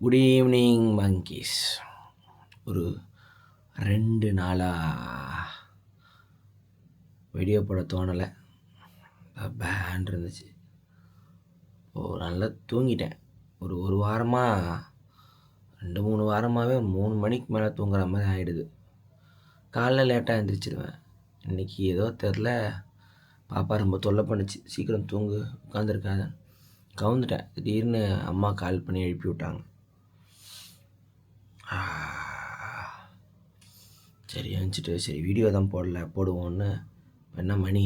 Good evening monkeys ஒரு ரெண்டு நாளாக வீடியோ போட தோணலை. பேன் இருந்துச்சு. ஓ நல்லா தூங்கிட்டேன். ஒரு ஒரு வாரமாக ரெண்டு மூணு வாரமாகவே மூணு மணிக்கு மேலே தூங்குற மாதிரி ஆகிடுது காலைல லேட்டாக எழுந்திரிச்சிடுவேன் இன்றைக்கி ஏதோ தெரில. பாப்பா ரொம்ப தொல்லை பண்ணுச்சு. சீக்கிரம் தூங்கு உட்காந்துருக்காத கவுந்துட்டேன். திடீர்னு அம்மா கால் பண்ணி எழுப்பி விட்டாங்க. சரி அனுப்பிச்சிட்டு சரி வீடியோ தான் போடல போடுவோன்னு என்ன மணி?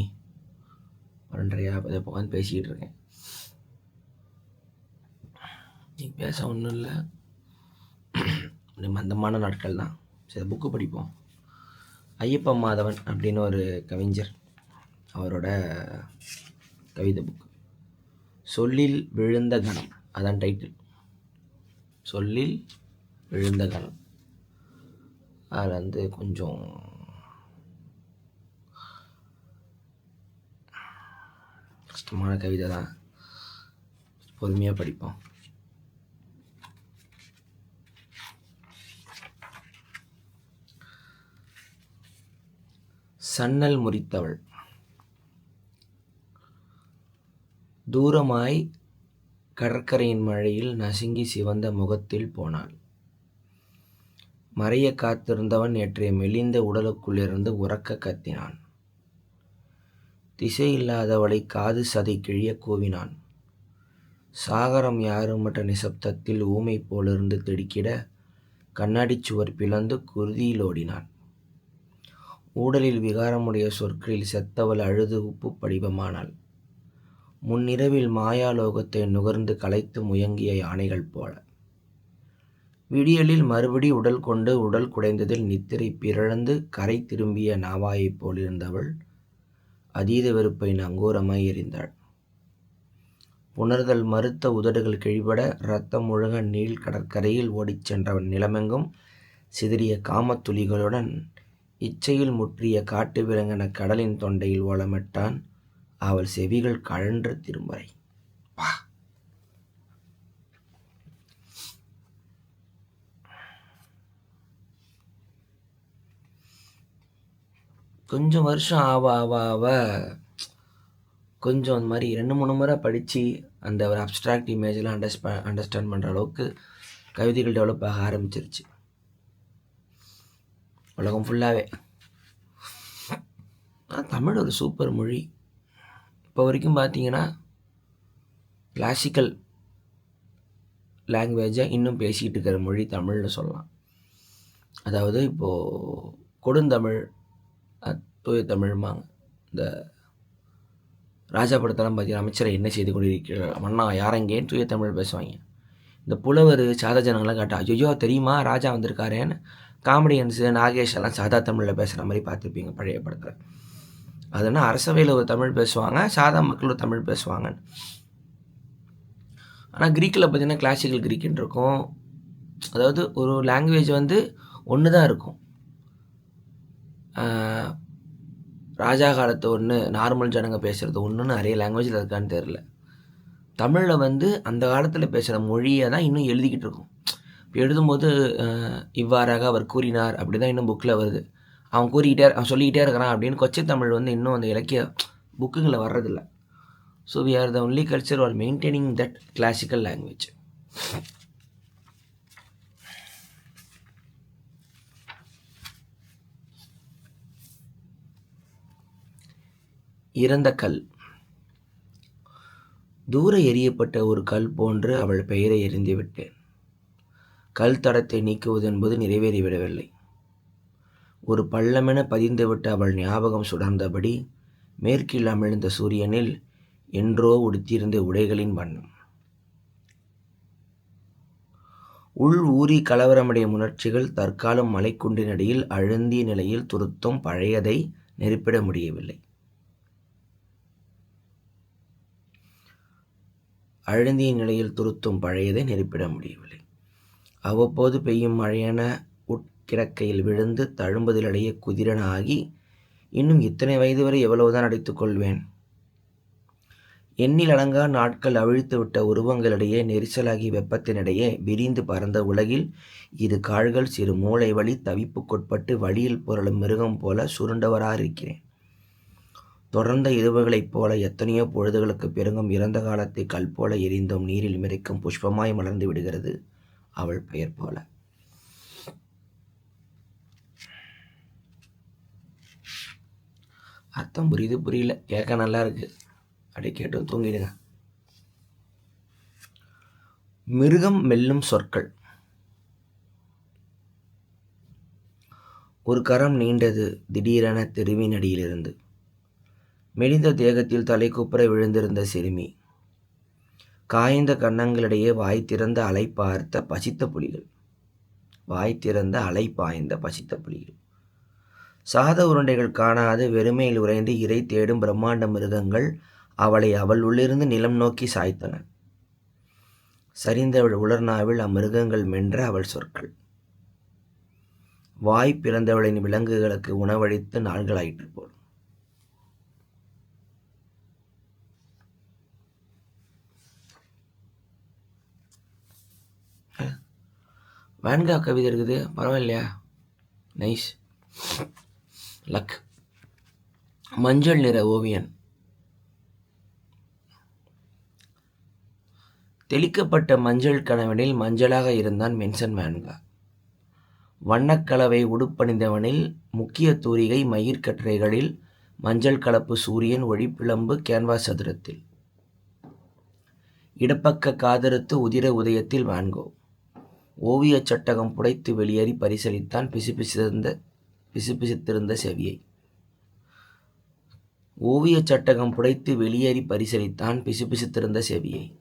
பன்னெண்டரையா அதை உட்காந்து பேசிக்கிட்டு இருக்கேன். நீ பேச ஒன்றும் இல்லை. மந்தமான நாட்கள் தான். சரி புக்கு படிப்போம். ஐயப்ப மாதவன் அப்படின்னு ஒரு கவிஞர் அவரோட கவிதை புக்கு சொல்லில் விழுந்த கணம் அதான் டைட்டில் சொல்லில் விழுந்த அதில் வந்து கொஞ்சம் கஷ்டமான கவிதை தான். பொறுமையாக படிப்போம். சன்னல் முறித்தவள். தூரமாய் கடற்கரையின் மழையில் நசுங்கி சிவந்த முகத்தில் போனாள். மறைய காத்திருந்தவன் நேற்றைய மெலிந்த உடலுக்குள்ளிருந்து உறக்க கத்தினான். திசையில்லாதவளை காது சதை கிழிய கூவினான். சாகரம் யாருமற்ற நிசப்தத்தில் ஊமை போலிருந்து திடுக்கிட கண்ணாடிச் சுவர் பிளந்து குருதியில் ஓடினான். ஊடலில் விகாரமுடைய சொற்களில் செத்தவள் அழுது உப்பு படிவமானாள் முன்னிரவில் மாயாலோகத்தை நுகர்ந்து கலைத்து முயங்கிய யானைகள் போல. விடியலில் மறுபடி உடல் கொண்டு உடல் குடைந்ததில் நித்திரை பிறழ்ந்து கரை திரும்பிய நாவாயைப் போலிருந்தவள் அதீத வெறுப்பை நங்கூரமாய் எறிந்தாள். புணர்தல் மறுத்த உதடுகள் கிழிபட இரத்தம் முழுக நீள் கடற்கரையில் ஓடிச் சென்றவன் நிலமெங்கும் சிதறிய காமத்துளிகளுடன் இச்சையில் முற்றிய காட்டு விலங்கன கடலின் தொண்டையில் ஓலமிட்டான். அவள் செவிகள் கழன்று திரும்பறை கொஞ்சம் வருஷம் ஆவ ஆவ ஆவ கொஞ்சம் அந்த மாதிரி ரெண்டு மூணு முறை படித்து அந்த ஒரு அப்ட்ராக்ட் இமேஜெலாம் அண்டர்ஸ்பா அண்டர்ஸ்டாண்ட் பண்ணுற அளவுக்கு கவிதைகள் டெவலப் ஆக ஆரம்பிச்சிருச்சு. உலகம் ஃபுல்லாகவே தமிழ் ஒரு சூப்பர் மொழி. இப்போ வரைக்கும் பார்த்தீங்கன்னா கிளாசிக்கல் லாங்குவேஜை இன்னும் பேசிக்கிட்டு இருக்கிற மொழி தமிழ்னு சொல்லலாம். அதாவது இப்போது கொடுந்தமிழ் தூய தமிழ்மாங்க இந்த ராஜா படத்தெல்லாம் பார்த்தீங்கன்னா அமைச்சரை என்ன செய்து கொண்டிருக்கிறார்? மன்னா யாரெங்கேன்னு தூய தமிழ் பேசுவாங்க? இந்த புலவர் சாதா ஜனங்கள்லாம் கேட்டா ஐயோ தெரியுமா? ராஜா வந்திருக்காருன்னு. காமெடியன்ஸு நாகேஷ் எல்லாம் சாதா தமிழில் பேசுகிற மாதிரி பார்த்துருப்பீங்க பழைய படத்தில். அதுனா அரசவையில் ஒரு தமிழ் பேசுவாங்க சாதா மக்கள் ஒரு தமிழ் பேசுவாங்க ஆனால் க்ரீக்கில் பார்த்தீங்கன்னா கிளாசிக்கல் க்ரீக்குன்னு இருக்கும். அதாவது ஒரு லாங்குவேஜ் வந்து ஒன்று தான் இருக்கும். ராஜா காலத்து ஒன்று நார்மல் ஜனங்க பேசுகிறது ஒன்றுன்னு நிறைய லாங்குவேஜில் இருக்கான்னு தெரில தமிழில் வந்து அந்த காலத்தில் பேசுகிற மொழியை தான் இன்னும் எழுதிக்கிட்டு இருக்கும். இப்போ எழுதும்போது இவ்வாறாக அவர் கூறினார் அப்படி தான் இன்னும் புக்கில் வருது. அவன் கூறிக்கிட்டே அவன் சொல்லிக்கிட்டே இருக்கிறான் அப்படின்னு கொச்சை தமிழ் வந்து இன்னும் அந்த இலக்கிய புக்குங்களில் வர்றதில்ல. So we are the only culture are maintaining that classical language இறந்த கல். தூர எரியப்பட்ட ஒரு கல் போன்று அவள் பெயரை எரிந்துவிட்டேன் கல் தடத்தை நீக்குவது என்பது நிறைவேறிவிடவில்லை. ஒரு பள்ளமென பதிந்துவிட்ட அவள் ஞாபகம் சுடர்ந்தபடி மேற்கில் அமிழ்ந்த சூரியனில் என்றோ உடுத்தியிருந்த உடைகளின் வண்ணம். உள் ஊறி கலவரமடைய உணர்ச்சிகள் தற்காலம் மலைக்குண்டினடியில் அழுந்திய நிலையில் துருத்தும் பழையதை நெருப்பிட முடியவில்லை. அழுந்திய நிலையில் துருத்தும் பழையதை நெருப்பிட முடியவில்லை. அவ்வப்போது பெய்யும் மழையான உட்கிடக்கையில் விழுந்து தழும்புதலடையே குதிரன ஆகி இன்னும் இத்தனை வயது வரை எவ்வளவுதான் அடைத்துக் கொள்வேன்? எண்ணிலடங்கா நாட்கள் அவிழ்த்துவிட்ட உருவங்களிடையே நெரிசலாகி வெப்பத்தினிடையே விரிந்து பறந்த உலகில் இரு கால்கள் சிறு மூளை வழி தவிப்புக்குட்பட்டு வழியில் புரளும் மிருகம் போல சுருண்டவராக இருக்கிறேன் தொடர்ந்த இரவுகளைப் போல எத்தனையோ பொழுதுகளுக்கு பிறகும் இறந்த காலத்தை கல் போல எரிந்தும். நீரில் மிதக்கும் புஷ்பமாய் மலர்ந்து விடுகிறது அவள் பெயர் போல. அர்த்தம் புரியுது? புரியல. கேட்க நல்லா இருக்கு. அப்படி கேட்டு தூங்கிடுங்க. மிருகம் மெல்லும் சொற்கள். ஒரு கரம் நீண்டது திடீரென தெருவின் அடியிலிருந்து. மெலிந்த தேகத்தில் தலைக்குப்புற விழுந்திருந்த சிறுமி. காய்ந்த கன்னங்களிடையே வாய் திறந்த அலை பார்த்த பசித்த புலிகள். வாய் திறந்த அலை பாய்ந்த பசித்த புலிகள். சாத உருண்டைகள் காணாது வெறுமையில் உறைந்து இறை தேடும் பிரம்மாண்ட மிருகங்கள் அவளை அவள் உள்ளிருந்து நிலம் நோக்கி சாய்த்தன. சரிந்தவள் உலர்நாவில் அம்மிருகங்கள் மென்ற அவள் சொற்கள். வாய் பிறந்தவளின் விலங்குகளுக்கு உணவளித்து நாள்களாயிற்று போல். வேன்கா கவிதை இருக்குது. பரவாயில்லையா? நைஸ் லக் மஞ்சள் நிற ஓவியன். தெளிக்கப்பட்ட மஞ்சள் கணவனில் மஞ்சளாக இருந்தான் மென்சன் வேன்கா வண்ணக்கலவை உடுப்பணிந்தவனில் முக்கிய தூரிகை மயிர்கற்றைகளில் மஞ்சள் கலப்பு சூரியன் ஒளிப்பிளம்பு கேன்வாஸ் சதுரத்தில். இடப்பக்க காதறுத்து உதிர உதயத்தில் வான்கோ ஓவியச் சட்டகம் புடைத்து வெளியேறி பரிசளித்தான் பிசுபிசிருந்த பிசுபிசுத்திருந்த செவியை. ஓவியச் சட்டகம் புடைத்து வெளியேறி பரிசளித்தான் பிசுபிசுத்திருந்த செவியை.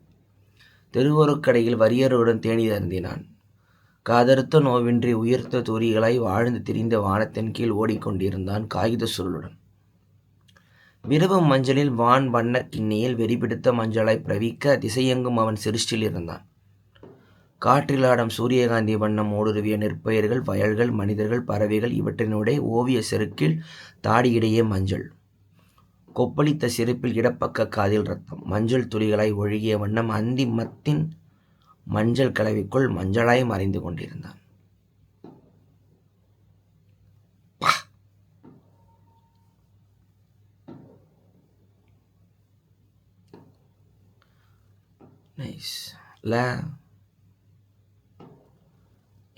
தெருவோரக்கடையில் வரியருடன் தேனி அருந்தினான். காதறுத்த நோவின்றி உயர்த்த தூரிகளாய் வாழ்ந்து திரிந்த வானத்தின் கீழ் ஓடிக்கொண்டிருந்தான் காகித சுருளுடன். விரவு மஞ்சளில் வான் வண்ண கிண்ணியில் வெறிபிடித்த மஞ்சளாய் பிரவிக்க திசையெங்கும் அவன் சிருஷ்டில் இருந்தான். காற்றிலாடும் சூரியகாந்தி வண்ணம் ஊடுருவிய நெற்பயிர்கள் வயல்கள் மனிதர்கள் பறவைகள் இவற்றினுடைய ஓவிய செருக்கில் தாடியிடையே மஞ்சள். கொப்பளித்த செருப்பில் இடப்பக்க காதில் ரத்தம். மஞ்சள் துளிகளாய் ஒழுகிய வண்ணம் அந்தி மத்தின் மஞ்சள் கலவைக்குள் மஞ்சளாய் மறைந்து கொண்டிருந்தான். நைஸ். இல்லை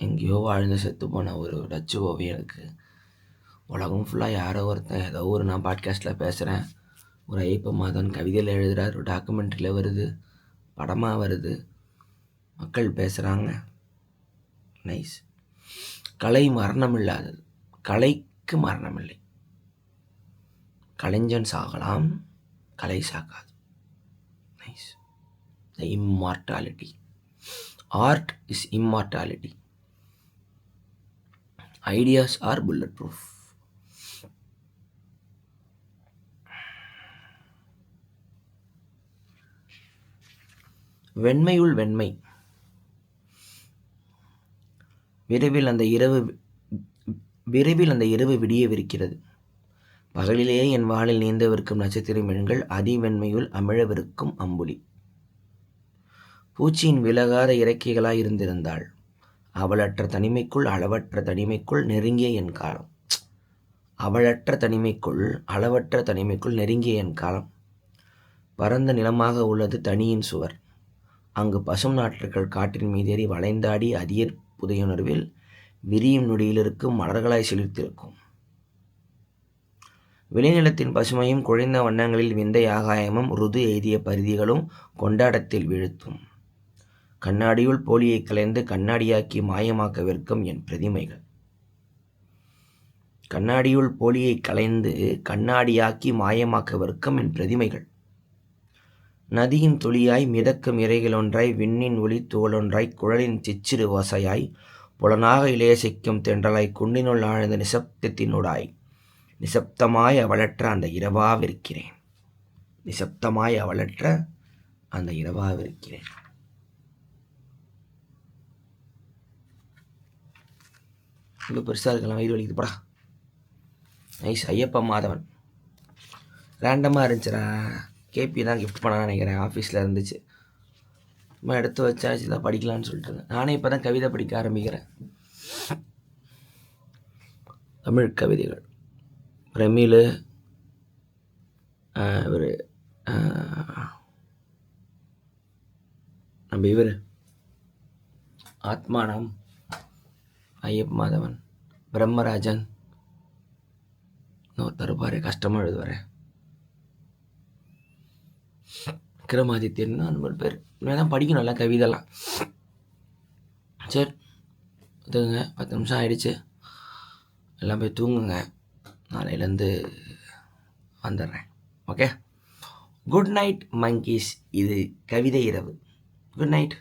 எங்கேயோ வாழ்ந்து செத்து போன ஒரு டச்சு ஓவியனுக்கு உலகம் ஃபுல்லாக யாரோ ஒருத்தன் ஏதோ ஒரு நான் பாட்காஸ்ட்டில் பேசுகிறேன் ஒரு ஐப்ப மாதன் கவிதையில் எழுதுகிறார் ஒரு டாக்குமெண்ட்ரியில் வருது படமாக வருது. மக்கள் பேசுகிறாங்க நைஸ் கலை மரணம் இல்லாதது கலைக்கு மரணம் இல்லை கலைஞன் சாகலாம் கலை சாக்காது. Nice the immortality art is immortality ideas are bullet proof வெண்மையுள் வெண்மை. விரைவில் அந்த இரவு விரைவில் அந்த இரவு விடியவிருக்கிறது. பகலிலேயே என் வாளில் நீந்தவிருக்கும் நட்சத்திர மீன்கள் அதிவெண்மையுள் அமிழவிருக்கும் அம்புலி. பூச்சியின் விலகாத இறக்கைகளாய் இருந்திருந்தாள். அவளற்ற தனிமைக்குள் அளவற்ற தனிமைக்குள் நெருங்கிய என் காலம். அவளற்ற தனிமைக்குள் அளவற்ற தனிமைக்குள் நெருங்கிய என் காலம். பரந்த நிலமாக உள்ளது தனியின் சுவர். அங்கு பசும் நாற்றுகள் காற்றின் மீதேறி வளைந்தாடி அதியர் புதையுணர்வில் விரியும் நொடியில் இருக்கும் மலர்களாய் சிலிர்த்திருக்கும் விளைநிலத்தின் பசுமையும் குழைந்த வண்ணங்களில் விந்தை ஆகாயமும் ருது எய்திய பரிதிகளும் கொண்டாடத்தில் வீழ்த்தும். கண்ணாடியுள் போலியை கலைந்து கண்ணாடியாக்கி மாயமாக்க விற்கும் என் பிரதிமைகள். கண்ணாடியுள் போலியை கலைந்து கண்ணாடியாக்கி மாயமாக்க விற்கும் என் பிரதிமைகள். நதியின் துளியாய் மிதக்கும் இறைகளொன்றாய் விண்ணின் ஒளி தோளொன்றாய் குழலின் சிச்சிறு ஓசையாய் புலனாக இளையசிக்கும் தென்றலாய் குண்டினுள் ஆழ்ந்த நிசப்தத்தினூடாய் நிசப்தமாய் அவளற்ற அந்த இரவாவிருக்கிறேன். நிசப்தமாய் அவளற்ற அந்த இரவாவிருக்கிறேன். இவ்வளோ பெருசாக இருக்கலாம் வயிறு வலிக்குது படா. நைஸ் ஐயப்பா மாதவன். ரேண்டமாக இருந்துச்சுடா. கேபி தான் கிஃப்ட் பண்ணான்னு நினைக்கிறேன் ஆஃபீஸில் இருந்துச்சு. சும்மா எடுத்து வச்சா தான் படிக்கலான்னு சொல்லிட்டு இருந்தேன். நானே இப்போ தான் கவிதை படிக்க ஆரம்பிக்கிறேன். தமிழ் கவிதைகள். பிரமிழ் இவர் நம்ம இவர். ஆத்மானம். ஐயப்ப மாதவன் பிரம்மராஜன் இன்னொருத்தர் பாரு கஷ்டமாக எழுதுவார் விக்ரமாதித்யன் அந்த மாதிரி பேர் இனிமேல் தான் படிக்கணும்ல கவிதைலாம் சரி இதுங்க பத்து நிமிஷம் ஆயிடுச்சு எல்லாம் போய் தூங்குங்க நாளையிலேருந்து வந்துடுறேன் ஓகே குட் நைட் மங்கீஸ் இது கவிதை இரவு குட் நைட்